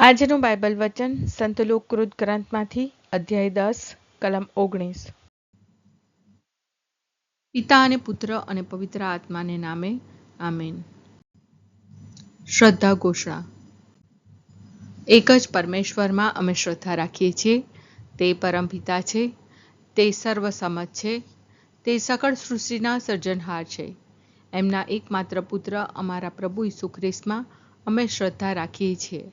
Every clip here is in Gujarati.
આજનું બાઇબલ વચન સંતલોક કૃત ગ્રંથમાંથી અધ્યાય દસ, કલમ ઓગણીસ. પિતા અને પુત્ર અને પવિત્ર આત્માને નામે આમેન. શ્રદ્ધા ઘોષણા. એક જ પરમેશ્વરમાં અમે શ્રદ્ધા રાખીએ છીએ, તે પરમપિતા છે, તે સર્વસમજ છે, તે સકળ સૃષ્ટિના સર્જનહાર છે. એમના એકમાત્ર પુત્ર અમારા પ્રભુ ઈસુ ખ્રિસ્તમાં અમે શ્રદ્ધા રાખીએ છીએ.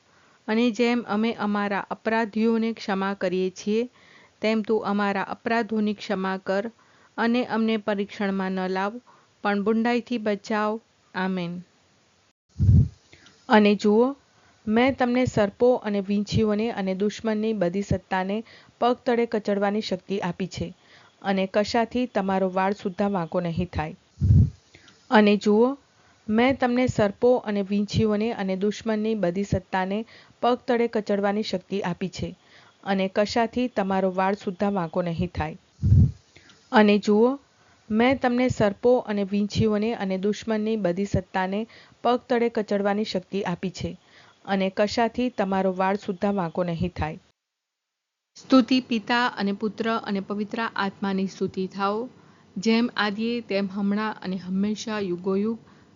અને જેમ અમે અમારા અપરાધીઓને ક્ષમા કરીએ છીએ, તેમ તું અમારા અપરાધોની ક્ષમા કર અને અમને પરીક્ષણમાં ન લાવ, પણ બુંડાઈથી બચાવ. આમેન. અને જુઓ, મેં તમને સર્પો અને વીંછીઓને અને દુશ્મનની બધી સત્તાને પગ તળે કચડવાની શક્તિ આપી છે અને કશાથી તમારો વાળ સુદ્ધા વાંકો નહીં થાય. અને જુઓ મેં તમને સર્પો અને વીંછીઓને અને દુશ્મનની બધી સત્તાને પગ તળે કચડવાની શક્તિ આપી છે અને કશાથી તમારો વાળ સુદ્ધા વાંકો નહીં થાય. અને જુઓ, મેં તમને સર્પો અને વીંછીઓને અને દુશ્મનની બધી સત્તાને પગ તળે કચડવાની શક્તિ આપી છે અને કશાથી તમારો વાળ સુદ્ધા વાંકો નહીં થાય. સ્તુતિ પિતા અને પુત્ર અને પવિત્ર આત્માની સ્તુતિ થાઓ. જેમ આદિએ, તેમ હમણાં અને હંમેશા યુગોયુગ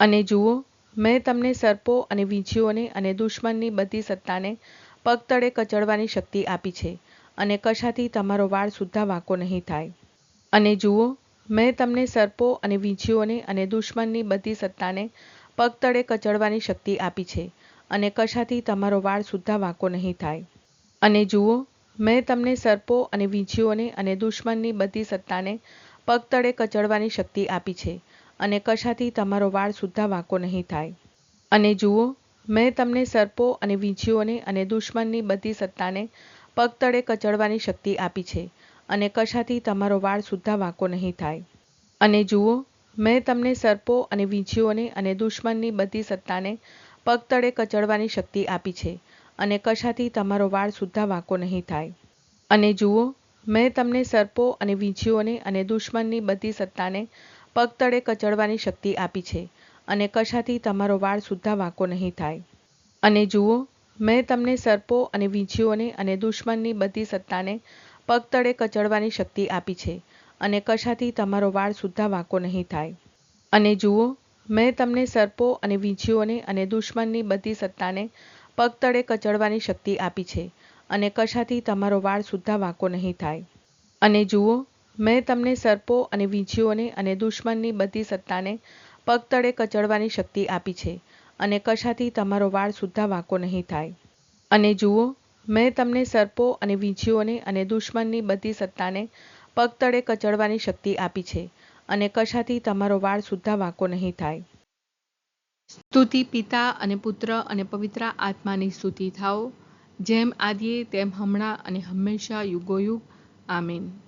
અને જુઓ, મેં તમને સર્પો અને વીંછીઓને અને દુશ્મનની બધી સત્તાને પગ તળે કચડવાની શક્તિ આપી છે અને કશાથી તમારો વાળ સુદ્ધા વાંકો નહીં થાય. અને જુઓ, મેં તમને સર્પો અને વીંછીઓને અને દુશ્મનની બધી સત્તાને પગ તળે કચડવાની શક્તિ આપી છે અને કશાથી તમારો વાળ સુદ્ધા વાંકો નહીં થાય. અને જુઓ, મેં તમને સર્પો અને વીંછીઓને અને દુશ્મનની બધી સત્તાને પગ તળે કચડવાની શક્તિ આપી છે અને કશાથી તમારો વાળ સુદ્ધા વાંકો નહીં થાય. અને જુઓ, મેં તમને સર્પો અને વીંછીઓને અને દુશ્મનની બધી સત્તાને પગ તળે કચડવાની શક્તિ આપી છે અને કશાથી તમારો વાળ સુદ્ધા વાંકો નહીં થાય. અને જુઓ, મેં તમને સર્પો અને વીંછીઓને અને દુશ્મનની બધી સત્તાને પગ તળે કચડવાની શક્તિ આપી છે અને કશાથી તમારો વાળ સુદ્ધા વાંકો નહીં થાય. અને જુઓ, મેં તમને સર્પો અને વીંછીઓને અને દુશ્મનની બધી સત્તાને પગ તળે કચડવાની શક્તિ આપી છે અને કશાથી તમારો વાળ સુદ્ધા વાંકો નહીં થાય. અને જુઓ, મેં તમને સર્પો અને વીંછીઓને અને દુશ્મનની બધી સત્તાને પગ તળે કચડવાની શક્તિ આપી છે અને કશાથી તમારો વાળ સુદ્ધા વાંકો નહીં થાય. અને જુઓ, મેં તમને સર્પો અને વીંછીઓને અને દુશ્મનની બધી સત્તાને પગ તળે કચડવાની શક્તિ આપી છે અને કશાથી તમારો વાળ સુદ્ધા વાંકો નહીં થાય. અને જુઓ મેં તમને સર્પો અને વીંછીઓને અને દુશ્મનની બધી સત્તાને પગતળે કચડવાની શક્તિ આપી છે અને કશાથી તમારો વાળ સુદ્ધા વાંકો નહીં થાય. અને જુઓ, મેં તમને સર્પો અને વીંછીઓને અને દુશ્મનની બધી સત્તાને પગ તળે કચડવાની શક્તિ આપી છે અને કશાથી તમારો વાળ સુદ્ધા વાંકો નહીં થાય. સ્તુતિ પિતા અને પુત્ર અને પવિત્ર આત્માની સ્તુતિ થાઓ, જેમ આદિએ તેમ હમણાં અને હંમેશા યુગોયુગ. આમીન.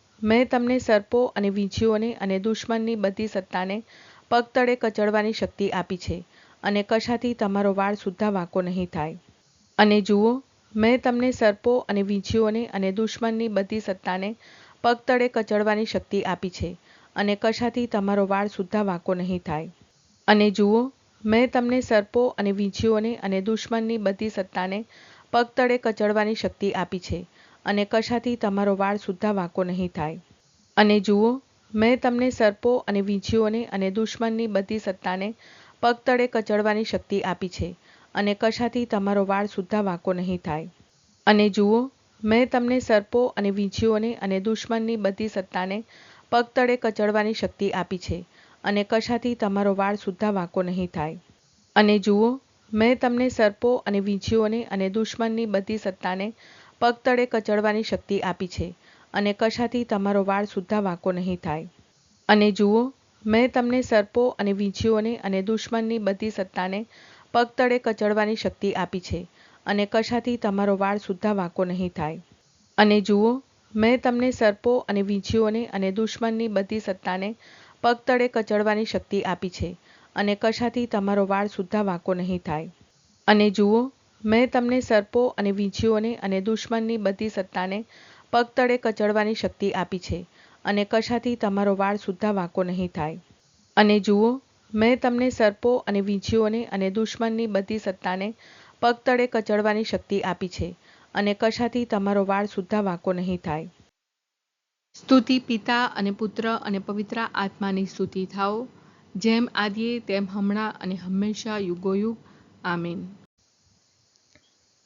મેં તમને સર્પો અને વીંછીઓને અને દુશ્મનની બધી સત્તાને પગતળે કચડવાની શક્તિ આપી છે અને કશાથી તમારો વાળ સુદ્ધા વાંકો નહીં થાય. અને જુઓ, મેં તમને સર્પો અને વીંછીઓને અને દુશ્મનની બધી સત્તાને પગતળે કચડવાની શક્તિ આપી છે અને કશાથી તમારો વાળ સુદ્ધા વાંકો નહીં થાય. અને જુઓ, મેં તમને સર્પો અને વીંછીઓને અને દુશ્મનની બધી સત્તાને પગતળે કચડવાની શક્તિ આપી છે અને કશાથી તમારો વાળ સુદ્ધા વાંકો નહીં થાય. અને જુઓ, મેં તમને સર્પો અને વીંછીઓને અને દુશ્મનની બધી સત્તાને પગતળે કચડવાની શક્તિ આપી છે અને કશાથી તમારો વાળ સુદ્ધા વાંકો નહીં થાય. અને જુઓ, મેં તમને સર્પો અને વીંછીઓને અને દુશ્મનની બધી સત્તાને પગતળે કચડવાની શક્તિ આપી છે અને કશાથી તમારો વાળ સુદ્ધા વાંકો નહીં થાય. અને જુઓ, મેં તમને સર્પો અને વીંછીઓને અને દુશ્મનની બધી સત્તાને પગતળે કચડવાની શક્તિ આપી છે અને કશાથી તમારો વાળ સુદ્ધા વાંકો નહીં થાય. અને જુઓ, મેં તમને સર્પો અને વીંછીઓને અને દુશ્મનની બધી સત્તાને પગતળે કચડવાની શક્તિ આપી છે અને કશાથી તમારો વાળ સુદ્ધા વાંકો નહીં થાય. અને જુઓ, મેં તમને સર્પો અને વીંછીઓને અને દુશ્મનની બધી સત્તાને પગતળે કચડવાની શક્તિ આપી છે અને કશાથી તમારો વાળ સુદ્ધા વાંકો નહીં થાય. અને જુઓ મેં તમને સર્પો અને વીંછીઓને અને દુશ્મનની બધી સત્તાને પગતળે કચડવાની શક્તિ આપી છે અને કશાથી તમારો વાળ સુદ્ધા વાંકો નહીં થાય. અને જુઓ, મેં તમને સર્પો અને વીંછીઓને અને દુશ્મનની બધી સત્તાને પગતળે કચડવાની શક્તિ આપી છે અને કશાથી તમારો વાળ સુદ્ધા વાંકો નહીં થાય. સ્તુતિ પિતા અને પુત્ર અને પવિત્ર આત્માની સ્તુતિ થાઓ, જેમ આદિએ તેમ હમણાં અને હંમેશા યુગોયુગ. આમીન.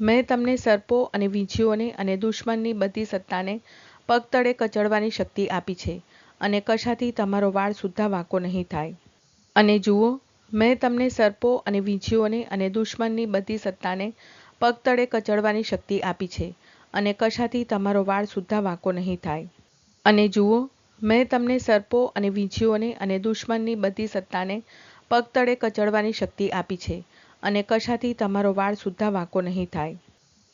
મેં તમને સર્પો અને વીંછીઓને અને દુશ્મનની બધી સત્તાને પગતળે કચડવાની શક્તિ આપી છે અને કશાથી તમારો વાળ સુદ્ધા વાંકો નહીં થાય. અને જુઓ, મેં તમને સર્પો અને વીંછીઓને અને દુશ્મનની બધી સત્તાને પગતળે કચડવાની શક્તિ આપી છે અને કશાથી તમારો વાળ સુદ્ધા વાંકો નહીં થાય. અને જુઓ, મેં તમને સર્પો અને વીંછીઓને અને દુશ્મનની બધી સત્તાને પગતળે કચડવાની શક્તિ આપી છે અને કશાથી તમારો વાળ સુદ્ધા વાંકો નહીં થાય.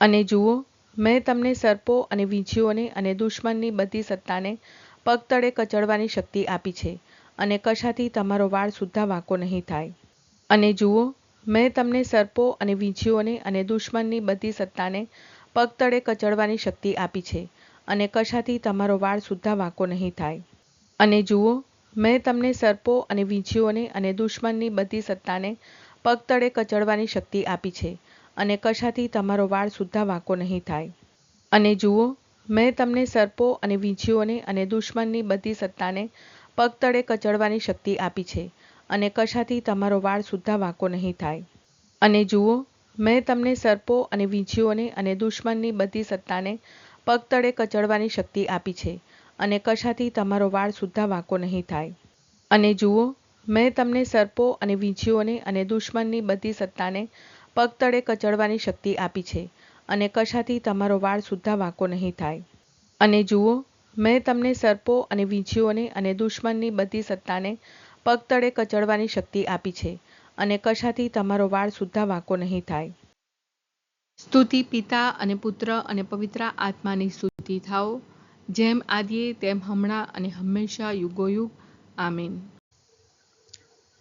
અને જુઓ, મેં તમને સર્પો અને વીંછીઓને અને દુશ્મનની બધી સત્તાને પગતળે કચડવાની શક્તિ આપી છે અને કશાથી તમારો વાળ સુદ્ધા વાંકો નહીં થાય. અને જુઓ, મેં તમને સર્પો અને વીંછીઓને અને દુશ્મનની બધી સત્તાને પગતળે કચડવાની શક્તિ આપી છે અને કશાથી તમારો વાળ સુદ્ધા વાંકો નહીં થાય. અને જુઓ, મેં તમને સર્પો અને વીંછીઓને અને દુશ્મનની બધી સત્તાને પગતળે કચડવાની શક્તિ આપી છે અને કશાથી તમારો વાળ સુદ્ધા વાંકો નહીં થાય. અને જુઓ, મેં તમને સર્પો અને વીંછીઓને અને દુશ્મનની બધી સત્તાને પગતળે કચડવાની શક્તિ આપી છે અને કશાથી તમારો વાળ સુદ્ધા વાંકો નહીં થાય. અને જુઓ, મેં તમને સર્પો અને વીંછીઓને અને દુશ્મનની બધી સત્તાને પગતળે કચડવાની શક્તિ આપી છે અને કશાથી તમારો વાળ સુદ્ધા વાંકો નહીં થાય. અને જુઓ મેં તમને સર્પો અને વીંછીઓને અને દુશ્મનની બધી સત્તાને પગતળે કચડવાની શક્તિ આપી છે અને કશાથી તમારો વાળ સુદ્ધા વાંકો નહીં થાય. અને જુઓ, મેં તમને સર્પો અને વીંછીઓને અને દુશ્મનની બધી સત્તાને પગતળે કચડવાની શક્તિ આપી છે અને કશાથી તમારો વાળ સુદ્ધા વાંકો નહીં થાય. સ્તુતિ પિતા અને પુત્ર અને પવિત્ર આત્માની સ્તુતિ થાઓ. જેમ આદિએ, તેમ હમણાં અને હંમેશા યુગોયુગ. આમીન.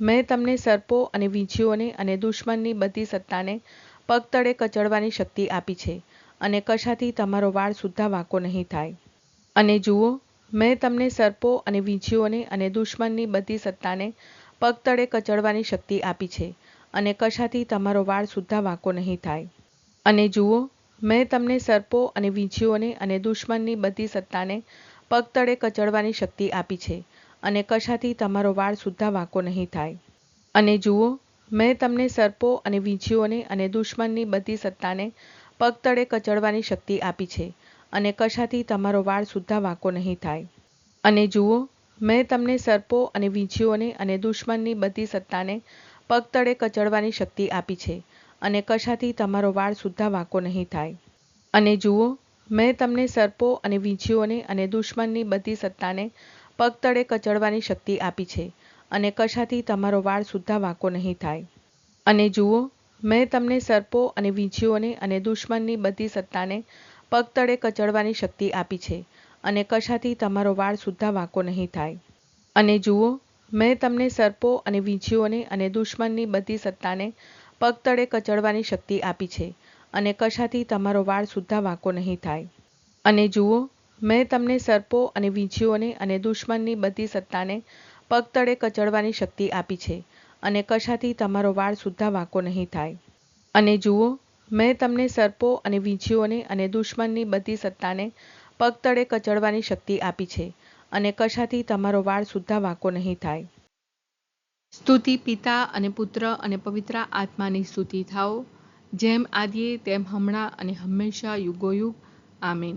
મેં તમને સર્પો અને વીંછીઓને અને દુશ્મનની બધી સત્તાને પગતળે કચડવાની શક્તિ આપી છે અને કશાથી તમારો વાળ સુદ્ધા વાંકો નહીં થાય. અને જુઓ, મેં તમને સર્પો અને વીંછીઓને અને દુશ્મનની બધી સત્તાને પગતળે કચડવાની શક્તિ આપી છે અને કશાથી તમારો વાળ સુદ્ધા વાંકો નહીં થાય. અને જુઓ, મેં તમને સર્પો અને વીંછીઓને અને દુશ્મનની બધી સત્તાને પગતળે કચડવાની શક્તિ આપી છે અને કશાથી તમારો વાળ સુદ્ધા વાંકો નહીં થાય. અને જુઓ, મેં તમને સર્પો અને વીંછીઓને અને દુશ્મનની બધી સત્તાને પગતળે કચડવાની શક્તિ આપી છે અને કશાથી તમારો વાળ સુદ્ધા વાંકો નહીં થાય. અને જુઓ, મેં તમને સર્પો અને વીંછીઓને અને દુશ્મનની બધી સત્તાને પગતળે કચડવાની શક્તિ આપી છે અને કશાથી તમારો વાળ સુદ્ધા વાંકો નહીં થાય. અને જુઓ, મેં તમને સર્પો અને વીંછીઓને અને દુશ્મનની બધી સત્તાને પગતળે કચડવાની શક્તિ આપી છે અને કશાથી તમારો વાળ સુદ્ધા વાંકો નહીં થાય. અને જુઓ, મેં તમને સર્પો અને વીંછીઓને અને દુશ્મનની બધી સત્તાને પગતળે કચડવાની શક્તિ આપી છે અને કશાથી તમારો વાળ સુદ્ધા વાંકો નહીં થાય. અને જુઓ, મેં તમને સર્પો અને વીંછીઓને અને દુશ્મનની બધી સત્તાને પગતળે કચડવાની શક્તિ આપી છે અને કશાથી તમારો વાળ સુદ્ધા વાંકો નહીં થાય. અને જુઓ મેં તમને સર્પો અને વીંછીઓને અને દુશ્મનની બધી સત્તાને પગતળે કચડવાની શક્તિ આપી છે અને કશાથી તમારો વાળ સુદ્ધા વાંકો નહીં થાય. અને જુઓ, મેં તમને સર્પો અને વીંછીઓને અને દુશ્મનની બધી સત્તાને પગતળે કચડવાની શક્તિ આપી છે અને કશાથી તમારો વાળ સુદ્ધા વાંકો નહીં થાય. સ્તુતિ પિતા અને પુત્ર અને પવિત્ર આત્માની સ્તુતિ થાઓ, જેમ આદિએ તેમ હમણાં અને હંમેશા યુગોયુગ. આમીન.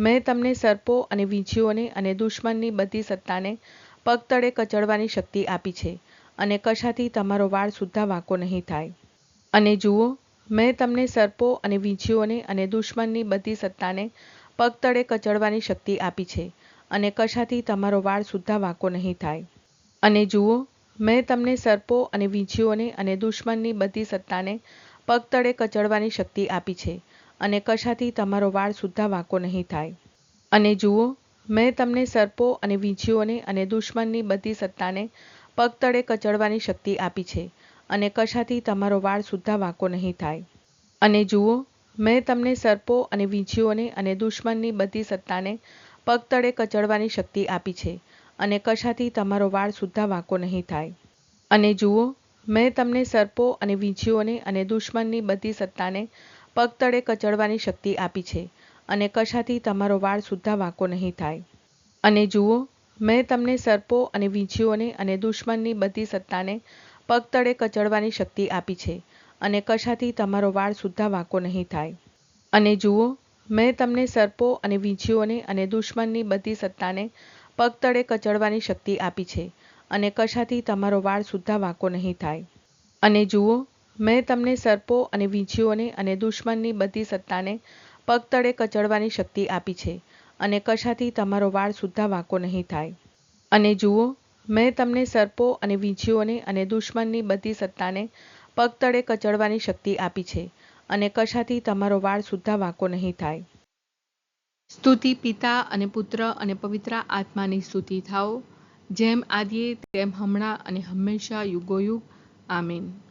મેં તમને સર્પો અને વીંછીઓને અને દુશ્મનની બધી સત્તાને પગતળે કચડવાની શક્તિ આપી છે અને કશાથી તમારો વાળ સુદ્ધા વાંકો નહીં થાય. અને જુઓ, મેં તમને સર્પો અને વીંછીઓને અને દુશ્મનની બધી સત્તાને પગતળે કચડવાની શક્તિ આપી છે અને કશાથી તમારો વાળ સુદ્ધા વાંકો નહીં થાય. અને જુઓ, મેં તમને સર્પો અને વીંછીઓને અને દુશ્મનની બધી સત્તાને પગતળે કચડવાની શક્તિ આપી છે અને કશાથી તમારો વાળ સુદ્ધા વાંકો નહીં થાય. અને જુઓ, મેં તમને સર્પો અને વીંછીઓને અને દુશ્મનની બધી સત્તાને પગતળે કચડવાની શક્તિ આપી છે અને કશાથી તમારો વાળ સુદ્ધા વાંકો નહીં થાય. અને જુઓ, મેં તમને સર્પો અને વીંછીઓને અને દુશ્મનની બધી સત્તાને પગતળે કચડવાની શક્તિ આપી છે અને કશાથી તમારો વાળ સુદ્ધા વાંકો નહીં થાય. અને જુઓ, મેં તમને સર્પો અને વીંછીઓને અને દુશ્મનની બધી સત્તાને પગતળે કચડવાની શક્તિ આપી છે અને કશાથી તમારો વાળ સુદ્ધા વાંકો નહીં થાય. અને જુઓ, મેં તમને સર્પો અને વીંછીઓને અને દુશ્મનની બધી સત્તાને પગતળે કચડવાની શક્તિ આપી છે અને કશાથી તમારો વાળ સુદ્ધા વાંકો નહીં થાય. અને જુઓ, મેં તમને સર્પો અને વીંછીઓને અને દુશ્મનની બધી સત્તાને પગતળે કચડવાની શક્તિ આપી છે અને કશાથી તમારો વાળ સુદ્ધા વાંકો નહીં થાય. અને જુઓ મેં તમને સર્પો અને વીંછીઓને અને દુશ્મનની બધી સત્તાને પગતળે કચડવાની શક્તિ આપી છે અને કશાથી તમારો વાળ સુદ્ધા વાંકો નહીં થાય. અને જુઓ, મેં તમને સર્પો અને વીંછીઓને અને દુશ્મનની બધી સત્તાને પગતળે કચડવાની શક્તિ આપી છે અને કશાથી તમારો વાળ સુદ્ધા વાંકો નહીં થાય. સ્તુતિ પિતા અને પુત્ર અને પવિત્ર આત્માની સ્તુતિ થાઓ. જેમ આદિએ તેમ હમણાં અને હંમેશા યુગોયુગ. આમીન.